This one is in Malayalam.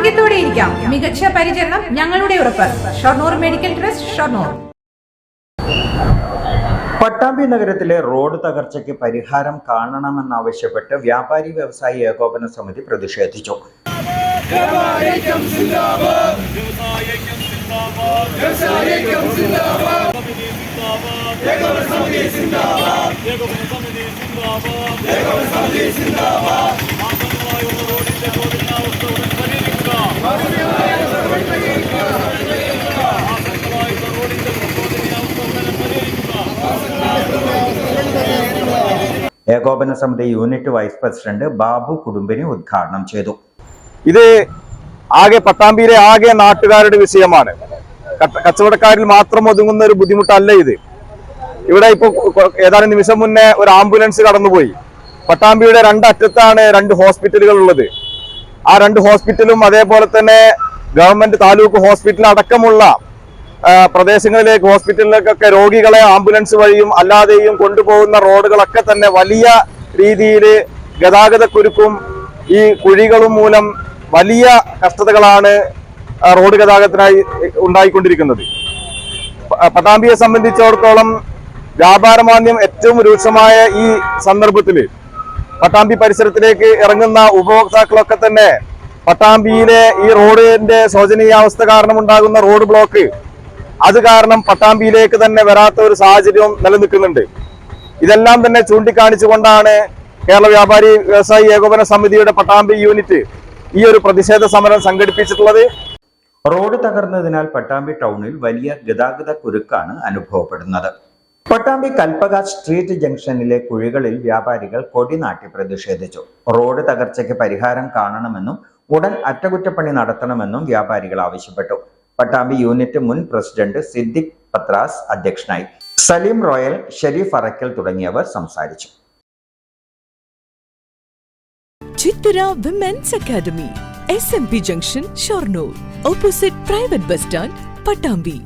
ആരോഗ്യത്തോടെ ഇരിക്കാം. മികച്ച പരിചരണം ഞങ്ങളുടെ ഉറപ്പ്. Shoranur medical trust Shoranur. Pattambi നഗരത്തിലെ റോഡ് തകർച്ചയ്ക്ക് പരിഹാരം കാണണമെന്നാവശ്യപ്പെട്ട് വ്യാപാരി വ്യവസായി ഏകോപന സമിതി പ്രതിഷേധിച്ചു. ഏകോപന സമിതി യൂണിറ്റ് വൈസ് പ്രസിഡന്റ് ബാബു കുടുംബിനി ഉദ്ഘാടനം ചെയ്തു. ഇത് ആകെ പട്ടാമ്പിയിലെ ആകെ നാട്ടുകാരുടെ വിഷയമാണ്. കച്ചവടക്കാരിൽ മാത്രം ഒതുങ്ങുന്ന ഒരു ബുദ്ധിമുട്ടല്ല ഇത്. ഇവിടെ ഇപ്പൊ ഏതാനും നിമിഷം മുന്നേ ഒരു ആംബുലൻസ് കടന്നുപോയി. പട്ടാമ്പിയുടെ രണ്ടറ്റത്താണ് രണ്ട് ഹോസ്പിറ്റലുകൾ ഉള്ളത്. ആ രണ്ട് ഹോസ്പിറ്റലും അതേപോലെ തന്നെ ഗവൺമെന്റ് താലൂക്ക് ഹോസ്പിറ്റൽ അടക്കമുള്ള പ്രദേശങ്ങളിലേക്ക് ഹോസ്പിറ്റലിലേക്കൊക്കെ രോഗികളെ ആംബുലൻസ് വഴിയും അല്ലാതെയും കൊണ്ടുപോകുന്ന റോഡുകളൊക്കെ തന്നെ വലിയ രീതിയിൽ ഗതാഗതക്കുരുക്കും ഈ കുഴികളും മൂലം വലിയ കഷ്ടതകളാണ് റോഡ് ഗതാഗതത്തിനായി ഉണ്ടായിക്കൊണ്ടിരിക്കുന്നത്. പട്ടാമ്പിയെ സംബന്ധിച്ചിടത്തോളം വ്യാപാരമാന്യം ഏറ്റവും രൂക്ഷമായ ഈ സന്ദർഭത്തിൽ പട്ടാമ്പി പരിസരത്തിലേക്ക് ഇറങ്ങുന്ന ഉപഭോക്താക്കളൊക്കെ തന്നെ പട്ടാമ്പിയിലെ ഈ റോഡിന്റെ ശോചനീയാവസ്ഥ കാരണം ഉണ്ടാകുന്ന റോഡ് ബ്ലോക്ക് അത് കാരണം പട്ടാമ്പിയിലേക്ക് തന്നെ വരാത്ത ഒരു സാഹചര്യവും നിലനിൽക്കുന്നുണ്ട്. ഇതെല്ലാം തന്നെ ചൂണ്ടിക്കാണിച്ചുകൊണ്ടാണ് കേരള വ്യാപാരി വ്യവസായി ഏകോപന സമിതിയുടെ പട്ടാമ്പി യൂണിറ്റ് ഈ ഒരു പ്രതിഷേധ സമരം സംഘടിപ്പിച്ചിട്ടുള്ളത്. റോഡ് തകർന്നതിനാൽ പട്ടാമ്പി ടൗണിൽ വലിയ ഗതാഗത കുരുക്കാണ് അനുഭവപ്പെടുന്നത്. പട്ടാമ്പി കൽപ്പക സ്ട്രീറ്റ് ജംഗ്ഷനിലെ കുഴികളിൽ വ്യാപാരികൾ കൊടിനാട്ടി പ്രതിഷേധിച്ചു. റോഡ് തകർച്ചയ്ക്ക് പരിഹാരം കാണണമെന്നും ഉടൻ അറ്റകുറ്റപ്പണി നടത്തണമെന്നും വ്യാപാരികൾ ആവശ്യപ്പെട്ടു. പട്ടാമ്പി യൂണിറ്റ് മുൻ പ്രസിഡന്റ് സിദ്ദിഖ് പത്രാസ് അധ്യക്ഷനായി. സലീം റോയൽ ഷെരീഫ് അറക്കൽ തുടങ്ങിയവർ സംസാരിച്ചു. Chithura women's academy S M P junction Shoranur opposite private bus stand Pattambi.